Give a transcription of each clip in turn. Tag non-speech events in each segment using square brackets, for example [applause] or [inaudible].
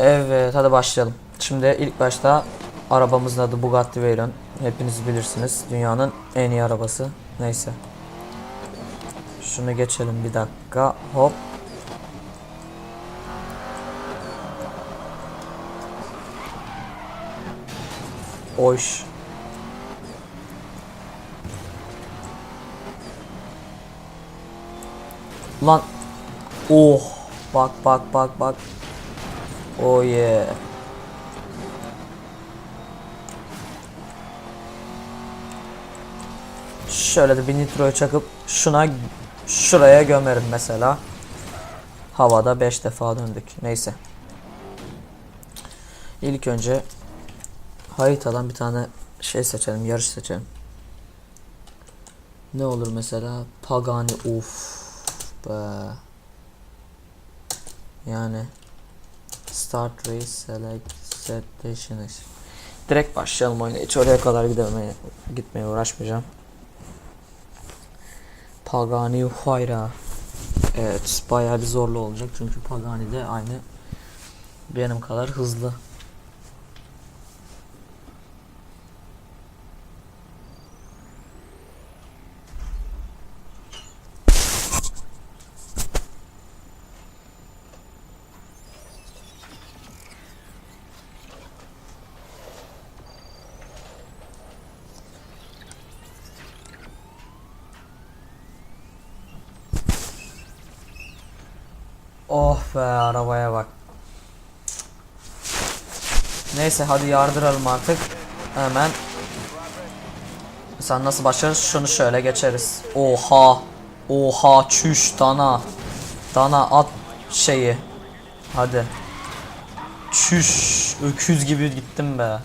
Evet hadi başlayalım. Şimdi ilk başta arabamızın adı Bugatti Veyron. Hepiniz bilirsiniz. Dünyanın en iyi arabası. Neyse. Şunu geçelim bir dakika. Hop. Oyş. Lan. Oh. Bak bak bak bak. Oh yeah. Şöyle de bir nitroyu çakıp şuna şuraya gömerim mesela. Havada 5 defa döndük. Neyse. İlk önce haritadan bir tane şey seçelim, yarış seçelim. Ne olur mesela? Pagani uf be. Yani Start race select set destination. Direkt başlayalım oyuna. Hiç oraya kadar gidemeye, gitmeye uğraşmayacağım. Pagani Huayra. Evet bayağı bir zorlu olacak çünkü Pagani de aynı benim kadar hızlı. Oh be arabaya bak. Neyse hadi yardıralım artık. Hemen. Sen nasıl başlarız? Şunu şöyle geçeriz. Oha. Oha çüş dana. Dana at şeyi. Hadi. Çüş. Öküz gibi gittim be.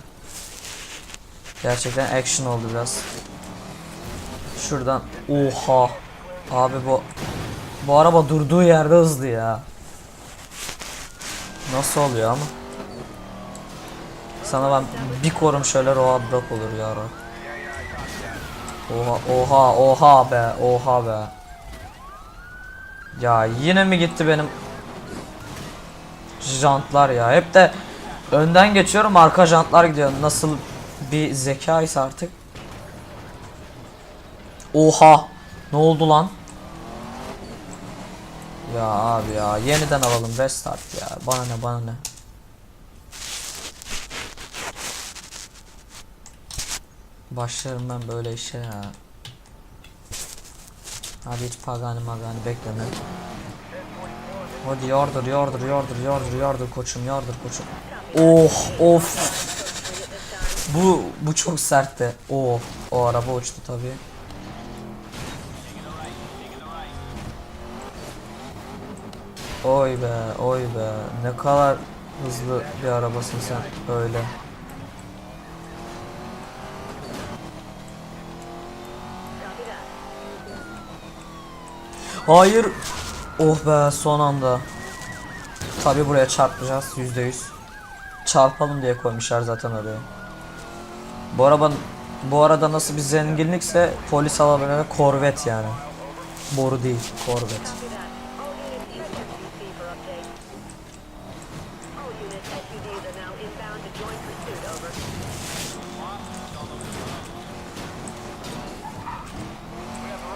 Gerçekten action oldu biraz. Şuradan. Oha. Abi bu bu araba durduğu yerde hızlı ya. Nasıl oluyor ama? Sana ben bir korum şöyle road block olur ya. ro. Oha oha oha be oha be. Ya yine mi gitti benim jantlar ya? Hep de önden geçiyorum arka jantlar gidiyor. Nasıl bir zeka ise artık. Oha. Ne oldu lan? Ya abi ya yeniden alalım restart ya. Bana ne bana ne. Başlarım ben böyle işe ya. Hadi hiç pagani magani bekleme. Hadi yardır yardır yardır yardır yardır koçum yardır koçum. Oh of. bu bu çok sertti. Oh o araba uçtu tabii. Oy be, oy be. Ne kadar hızlı bir arabasın sen öyle. Hayır. Oh be son anda. Tabi buraya çarpacağız yüzde yüz. Çarpalım diye koymuşlar zaten oraya. Bu araba bu arada nasıl bir zenginlikse polis arabaları korvet yani. Boru değil, korvet.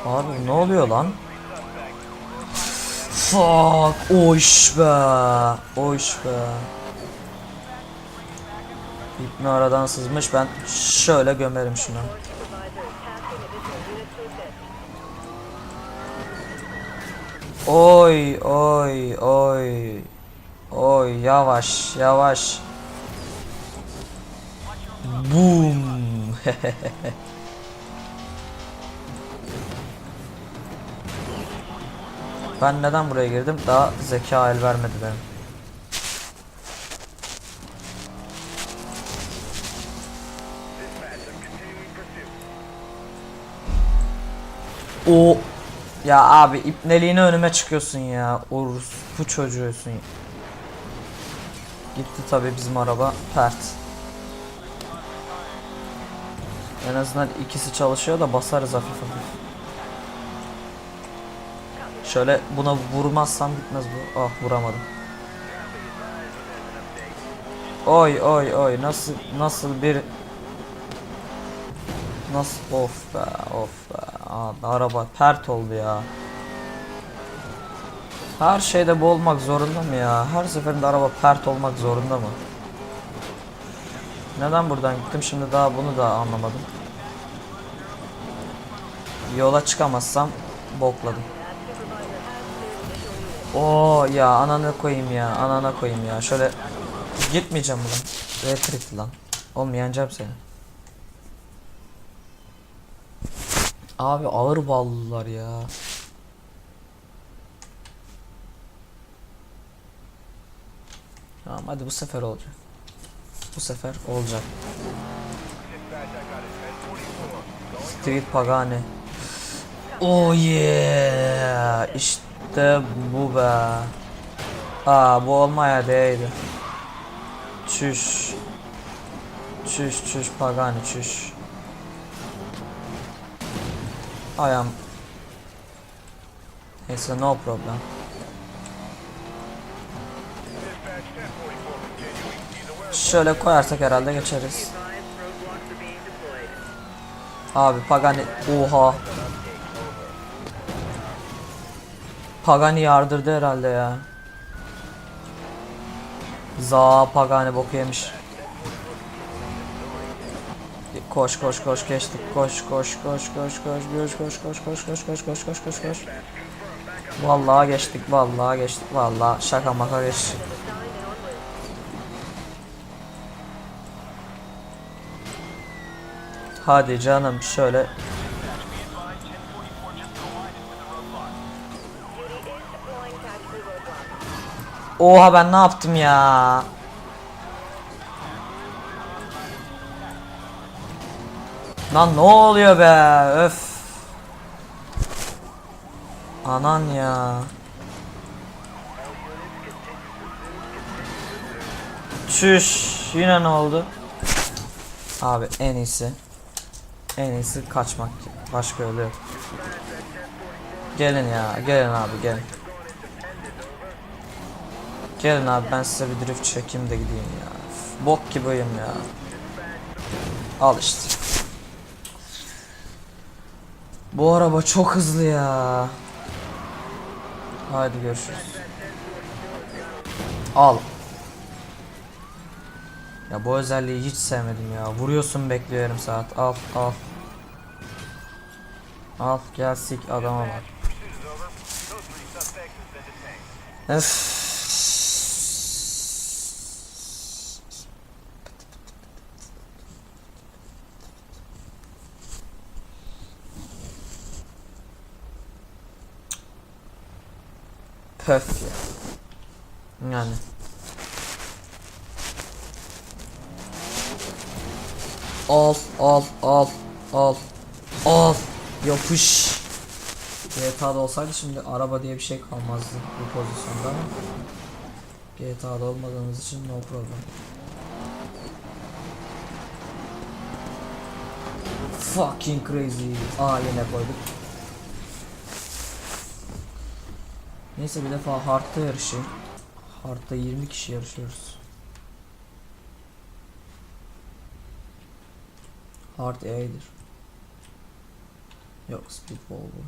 Abi ne oluyor lan? Fuck, oş be, oş be. İpni aradan sızmış ben şöyle gömerim şunu. Oy oy oy. Oy yavaş yavaş. Boom. [laughs] Ben neden buraya girdim? Daha zeka el vermedi benim. O ya abi ipneliğine önüme çıkıyorsun ya. Urus bu çocuğusun. Gitti tabi bizim araba pert. En azından ikisi çalışıyor da basarız hafif hafif. Şöyle buna vurmazsam gitmez bu. Ah vuramadım. Oy oy oy nasıl nasıl bir Nasıl of be of be Abi, araba pert oldu ya Her şeyde bu olmak zorunda mı ya? Her seferinde araba pert olmak zorunda mı? Neden buradan gittim? Şimdi daha bunu da anlamadım. Yola çıkamazsam bokladım. Oo ya ananı koyayım ya anana koyayım ya. Şöyle gitmeyeceğim ulan retreat lan. Oğlum yeneceğim seni. Abi ağır ballılar ya Tamam hadi bu sefer olacak. Bu sefer olacak. Street Pagani. Oh yeah! İşte bu be. Aa bu olmaya değdi. Çüş. Çüş çüş Pagani çüş. I am Neyse no problem Şöyle koyarsak herhalde geçeriz Abi Pagani oha Pagani yardırdı herhalde ya Za Pagani boku yemiş Koş koş koş geçtik koş koş koş koş koş koş koş koş koş koş koş koş koş koş koş Vallahi geçtik vallahi geçtik vallahi şaka maka geçtik Hadi canım şöyle. Oha ben ne yaptım ya? Lan ne oluyor be? Öf. Anan ya. Çüş yine ne oldu? Abi en iyisi En iyisi kaçmak. Başka yolu yok. Gelin ya gelin abi gelin. Gelin abi ben size bir drift çekeyim de gideyim ya. Bok gibiyim ya. Al işte. Bu araba çok hızlı ya. Haydi görüşürüz. Al Ya bu özelliği hiç sevmedim ya Vuruyorsun bekliyor yarım saat Al al Al gel sik adama bak Öf. Pöf ya. Yani. Al al al al al yapış. GTA'da olsaydı şimdi araba diye bir şey kalmazdı bu pozisyonda GTA'da olmadığımız için no problem. Fucking crazy. Aa yine koyduk. Neyse bir defa hardta yarışayım. Hardta 20 kişi yarışıyoruz. Hard A'dir. Yok Speedball bu.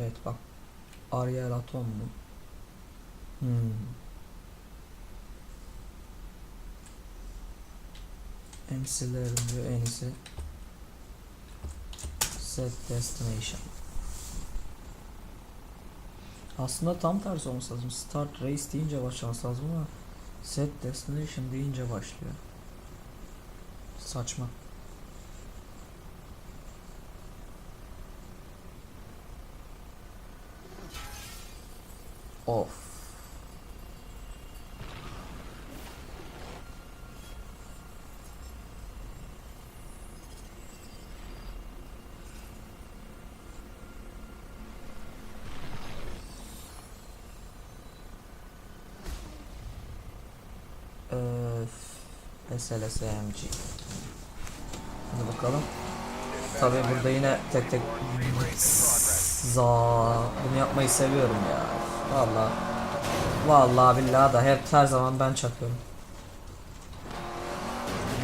Evet bak. Ariel Atom mu? Hmm. MC'lerin diyor en iyisi. Set Destination. Aslında tam tersi olması lazım. Start Race deyince başlaması lazım ama Set Destination deyince başlıyor. Saçma. Of. Öf. SLSMG. Hadi bakalım. Tabii burada yine tek tek za bunu yapmayı seviyorum ya. Valla. Valla billahi da hep her zaman ben çakıyorum.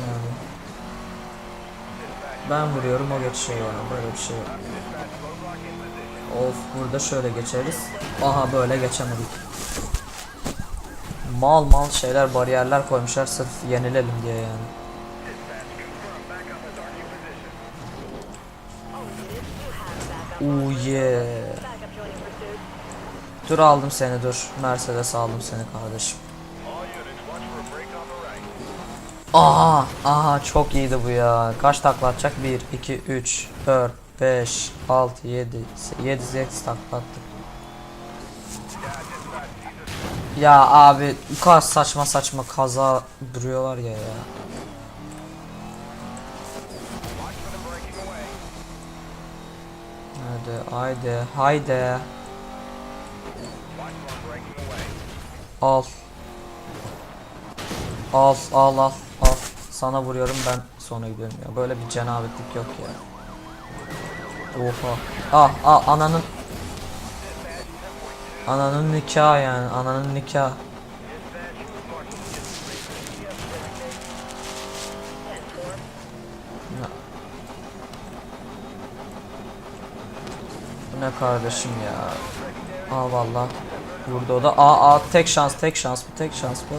Yani. Ben vuruyorum o geçiyor şey yani böyle bir şey. Of burada şöyle geçeriz. Aha böyle geçemedik. Mal mal şeyler bariyerler koymuşlar sırf yenilelim diye yani. Oh yeah. Dur aldım seni dur. Mercedes aldım seni kardeşim. Aha, aha çok iyiydi bu ya. Kaç takla atacak? 1, 2, 3, 4, 5, 6, 7, 7, 8 takla attık. Ya abi bu kadar saçma saçma kaza duruyorlar ya ya. Hadi haydi haydi. Al. Al al al al. Sana vuruyorum ben sonra gidiyorum ya. Böyle bir cenabetlik yok ya. Oha. Ah ah ananın. Ananın nikahı yani. Ananın nikahı. Ya. Bu ne kardeşim ya. Aa vallahi vurdu o da. Aa aa tek şans tek şans bu tek şans bu.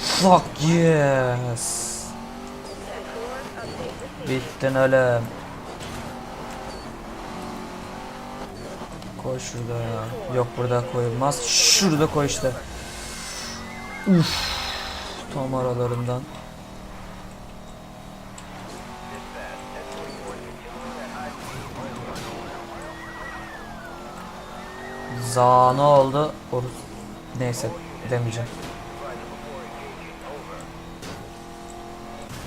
Fuck yes. Bittin ölüm. Koy şurada ya. Yok burada koyulmaz. Şurada koy işte. Uf. Tam aralarından. Za ne oldu? Or Neyse demeyeceğim.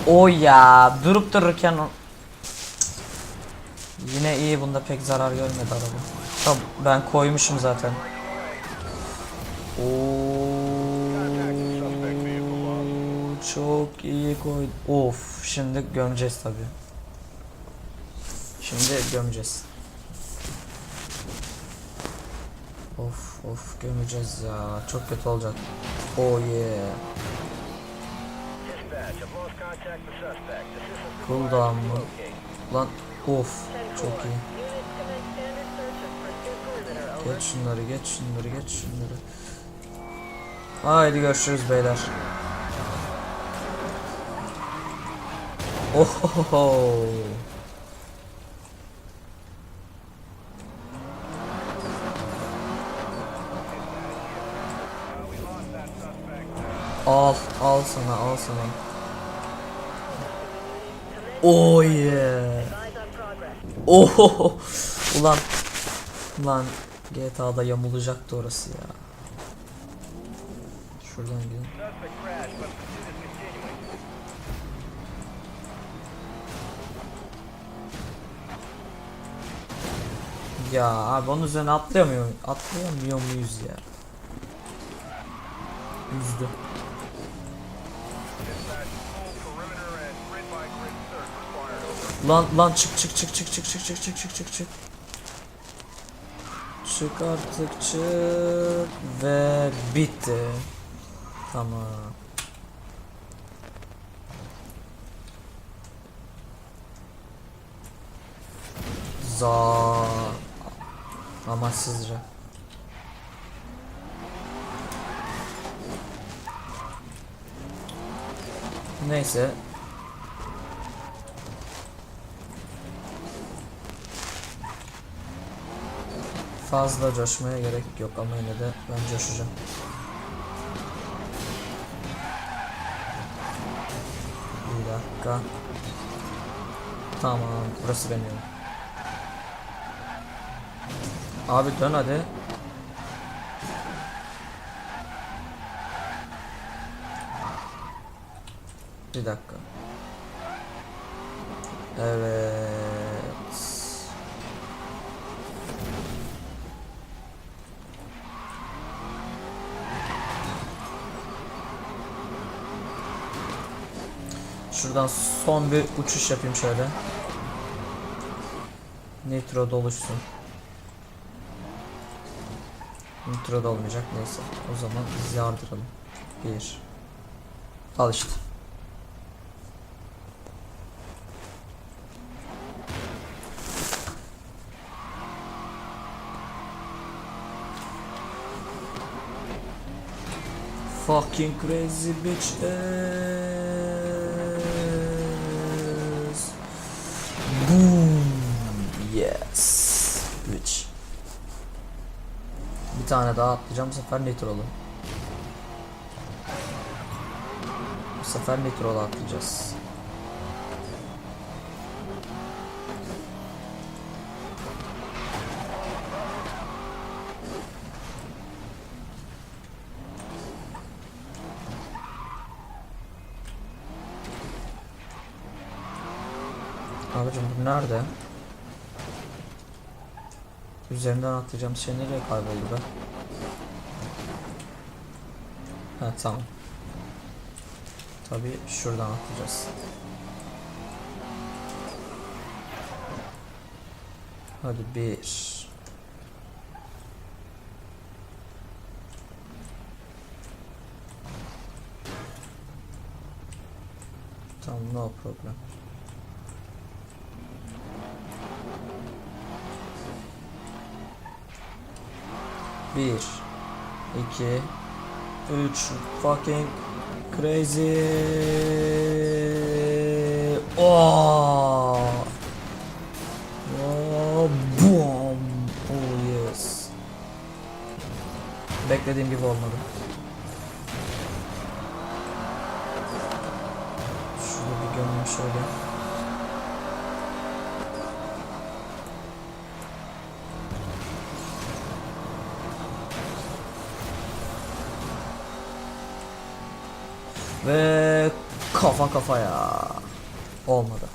O ya durup dururken Yine iyi bunda pek zarar görmedi araba. Tabi ben koymuşum zaten. Oo, çok iyi koy. Of şimdi gömeceğiz tabi. Şimdi gömeceğiz. Of of gömeceğiz ya. Çok kötü olacak. Oh yeah. Cooldown mı? Lan of çok iyi. Geç şunları geç şunları geç şunları. Haydi görüşürüz beyler. Ohoho. Al, al sana, al sana. Oh yeah. Oh, ulan, ulan GTA'da yamulacaktı orası ya. Şuradan gidelim. Ya abi onun üzerine atlayamıyor atlayamıyor muyuz ya? Üzdü. Lan lan çık çık çık çık çık çık çık çık çık çık çık. Çık artık çık ve bitti. Tamam. Za amaçsızca. Neyse Fazla coşmaya gerek yok ama yine de ben coşacağım. Bir dakika. Tamam, burası benim. Abi dön hadi. Bir dakika. Evet. Şuradan son bir uçuş yapayım şöyle. Nitro doluşsun. Nitro da olmayacak neyse. O zaman biz yardıralım. Bir. Al işte. Fucking crazy bitch. Eh. Bir tane daha atlayacağım. Bu sefer nitrolu. Bu sefer nitrolu atlayacağız. Abicim bu nerede? Üzerinden atlayacağım şey nereye kayboldu be? Ha tamam. Tabii şuradan atlayacağız. Hadi bir. Tamam no problem. Bir, iki, üç, fucking crazy. Oh. Oh, boom. Oh yes. Beklediğim gibi olmadı. Şurada bir gömüm şöyle. Ve kafa kafaya. Olmadı.